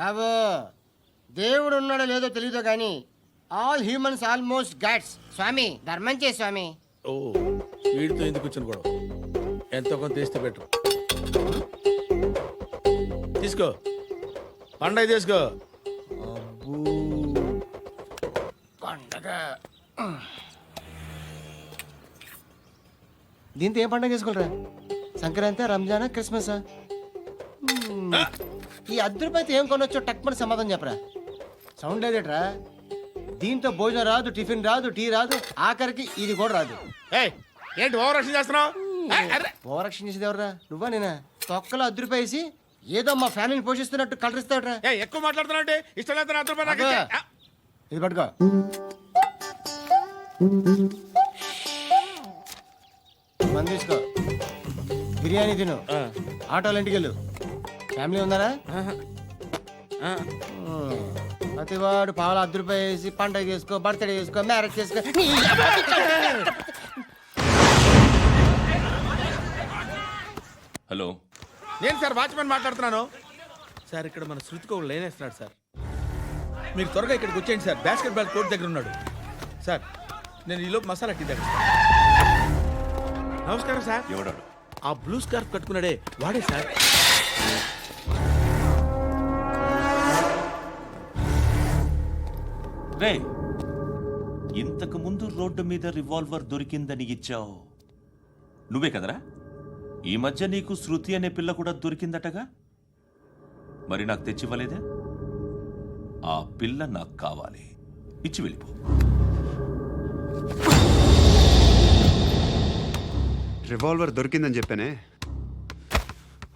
బాబు దేవుడు ఉన్నాడో లేదో తెలియదు కానీ ఆల్ హ్యూమన్స్ ఆల్మోస్ట్ గాడ్స్. స్వామి ధర్మం చే స్వామి. ఓ వీడితో ఎందుకు వచ్చిన గొడవ? ఎంతో కొంత తీస్తే పెట్టు తీసుకో. పండగ తీసుకో పండగ. దీంతో ఏం పండగ చేసుకోలేరా సంక్రాంతి రంజానా క్రిస్మస్? ఈ అర్ధ రూపాయలతో ఏం కొనొచ్చో టక్మని సమాధానం చెప్పరా. సౌండ్ లేదేట్రా? దీంతో భోజనం రాదు టిఫిన్ రాదు టీ రాదు ఆఖరికి ఇది కూడా రాదు. ఏయ్ ఏంటి ఓవర్ రక్షణ చేస్తున్నావు? ఏయ్. ఓవరాక్షన్ చేసేది ఎవరా నువ్వా నేనా? తొక్కలో అర్ధ రూపాయి వేసి ఏదో మా ఫ్యామిలీని పోషిస్తున్నట్టు కలరిస్తాడ్రా ఏయ్, ఎక్కువ మాట్లాడుతున్నావు అంటే ఇష్టం లేదు నా రూపాయలు నాకు అబ్బా. ఇచ్చే. ఆ, ఇది పట్టుకో. మంది తీసుకో. బిర్యానీ తిను. ఆటోలు ఇంటికి వెళ్ళు ఫ్యామిలీ ఉన్నారా. ప్రతివాడు పావులు అర్ధ రూపాయి వేసి పండగ చేసుకో బర్త్డే చేసుకో మ్యారేజ్ చేసుకో. నీ హలో. నేను సార్ వాచ్మెన్ మాట్లాడుతున్నాను. సార్ ఇక్కడ మన శృతికి ఒక లైన్ వేస్తున్నాడు సార్. మీరు త్వరగా ఇక్కడికి వచ్చేయండి సార్. బాస్కెట్ బాల్ కోర్ట్ దగ్గర ఉన్నాడు. సార్ నేను ఈలోపు మసాలా టీ దగ్గర నమస్కారం సార్. ఎవడాడు? ఆ బ్లూ స్కార్ఫ్ కట్టుకున్నాడే వాడే సార్. రే ఇంతకు ముందు రోడ్డు మీద రివాల్వర్ దొరికిందని ఇచ్చావు. నువ్వే కదరా? ఈ మధ్య నీకు శృతి అనే పిల్ల కూడా దొరికిందటగా? మరి నాకు తెచ్చివ్వలేదే? ఆ పిల్ల నాకు కావాలి. ఇచ్చి వెళ్ళిపో. రివాల్వర్ దొరికిందని చెప్పానే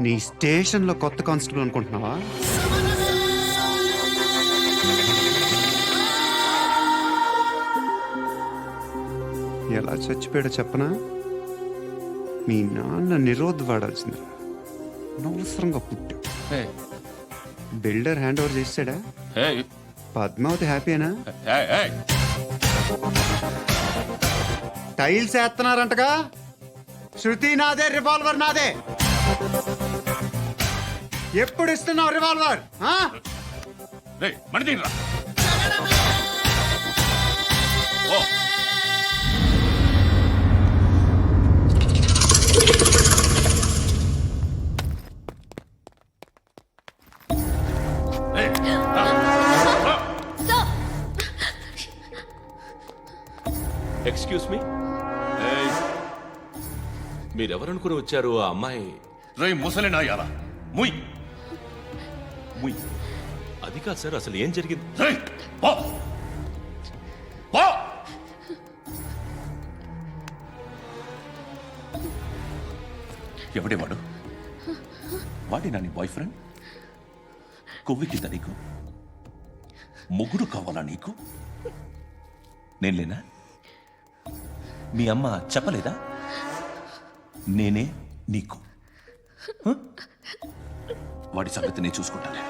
నీ స్టేషన్లో కొత్త కానిస్టేబుల్ అనుకుంటున్నావా? ఎలా చచ్చిపోయాడో చెప్పనా? మీ నాన్న నిరోధ్ వాడాల్సిందిరా. అనవసరంగా పుట్టావు ఏయ్! బిల్డర్ హ్యాండ్ ఓవర్ ఏయ్! పద్మావతి హ్యాపీనా! టైల్స్ వేస్తున్నారంటగా. శృతి నాదే రివాల్వర్ నాదే. ఎప్పుడు ఇస్తున్నావు రివాల్వర్ ఆ? రేయ్, మణి తీయరా. ఓ ఏయ్, రా. రా. ఎక్స్క్యూజ్ మీ ఏయ్, మీరెవరనుకుని వచ్చారు ఆ అమ్మాయి రేయ్ ముసలి నాయాలా ముయ్ ముయ్ అది కాదు సార్ అసలు ఏం జరిగింది? రేయ్, ఎవడే వాడు? వాడి నా నీ బాయ్ ఫ్రెండ్ కొవ్వికింద నీకు? ముగ్గురు కావాలా నీకు? నేను లేనా? మీ అమ్మ చెప్పలేదా? నేనే నీకు. వాడి సంగతి నేను చూసుకుంటాను.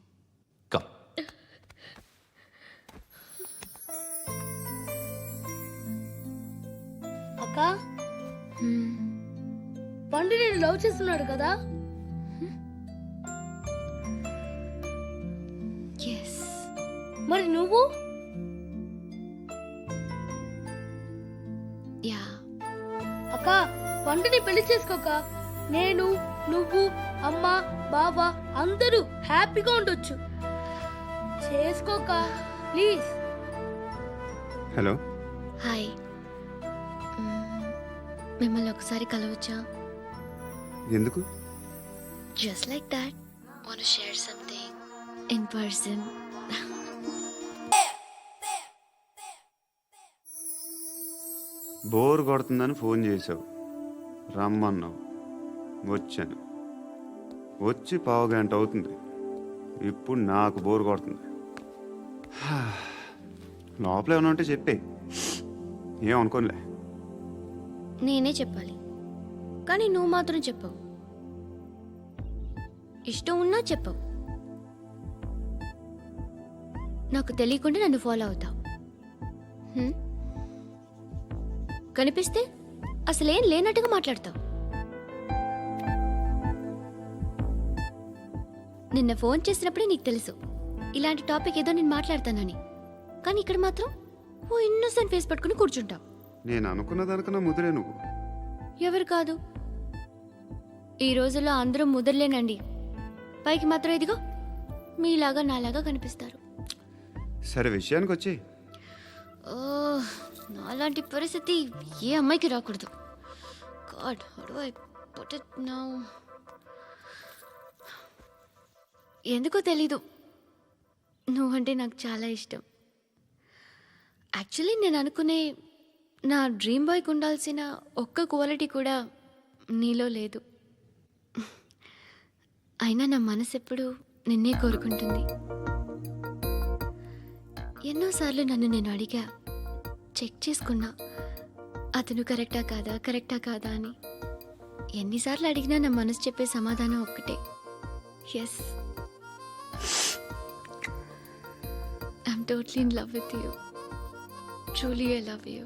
పండు నేను లవ్ చేస్తున్నాడు కదా? మరి నువ్వు? యా అక్క పండుని పెళ్ళి చేసుకోక నేను నువ్వు అమ్మ బావ అందరూ హ్యాపీగా ఉండొచ్చు. చేసుకోక ప్లీజ్ హలో హాయ్ మ్మ్, మిమ్మల్ని ఒకసారి కలవచ్చా? ఎందుకు? Just like that want share something in person bore కొడుతుందని phone చేసావు రమ్మన్నావు. వచ్చాను. వచ్చి పావు గంట అవుతుంది. ఇప్పుడు నాకు బోర్ కొడుతుంది. లోపల ఏమైనా ఉంటే చెప్పే. ఏమనుకోనిలే. నేనే చెప్పాలి. కానీ నువ్వు మాత్రం చెప్పవు. ఇష్టం ఉన్నా చెప్పవు. నాకు తెలియకుండా నన్ను ఫాలో అవుతావు. కనిపిస్తే అసలేం లేనట్టుగా మాట్లాడతావు. నిన్న ఫోన్ చేసినప్పుడే నీకు తెలుసు. ఇలాంటి టాపిక్ ఏదో నేను మాట్లాడతానని. కానీ ఇక్కడ మాత్రం ఓ ఇన్నోసెంట్ ఫేస్ పట్టుకుని కూర్చుంటావు. నేను అనుకున్న దానికన్నా ముదిరే నువ్వు. ఎవరు కాదు? ఈ రోజుల్లో అందరూ ముదరలేనండి. పైకి మాత్రం ఇదిగో మీలాగా నాలాగా కనిపిస్తారు. సరే విషయానికి వచ్చి ఓ నాలాంటి పరిస్థితి ఏ అమ్మాయికి రాకూడదు. God how I put it now ఎందుకో తెలీదు. నువ్వంటే నాకు చాలా ఇష్టం. యాక్చువల్లీ నేను అనుకునే నా డ్రీమ్ బాయ్కి ఉండాల్సిన ఒక్క క్వాలిటీ కూడా నీలో లేదు. అయినా నా మనసు ఎప్పుడు నిన్నే కోరుకుంటుంది. ఎన్నోసార్లు నన్ను నేను అడిగా చెక్ చేసుకున్నా అతను కరెక్టా కాదా కరెక్టా కాదా అని. ఎన్నిసార్లు అడిగినా నా మనసు చెప్పే సమాధానం ఒక్కటే. Yes I'm totally in love with you truly I love you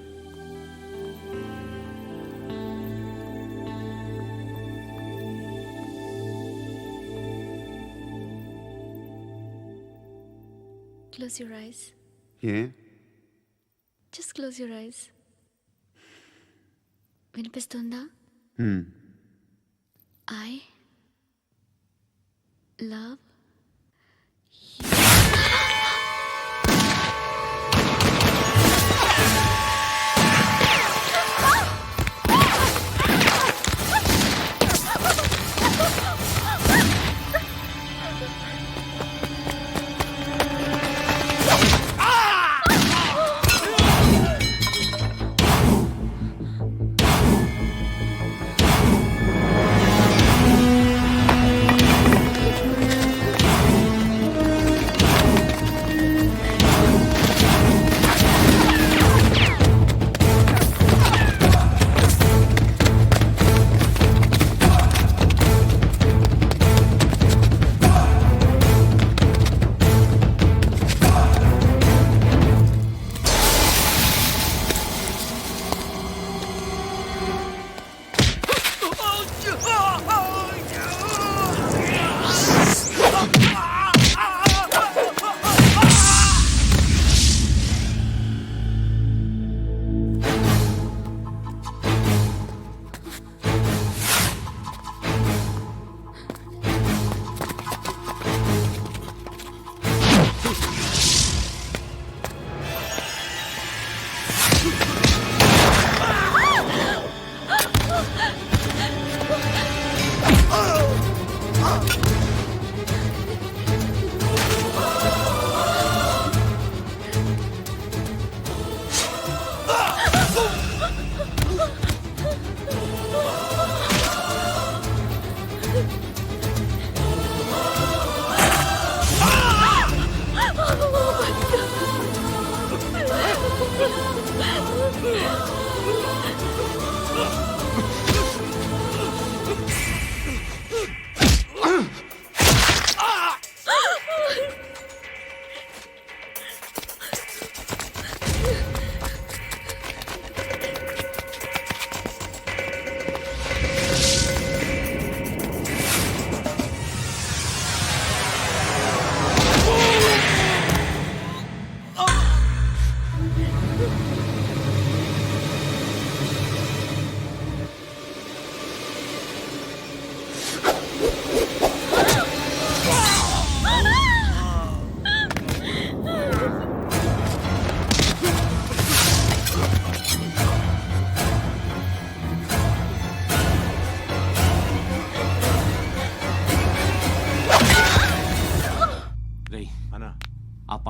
close your eyes ఏ జస్ట్ క్లోజ్ యువర్ ఐస్ వినిపిస్తుందా హ్మ్. I love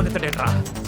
ఒకేదవా phone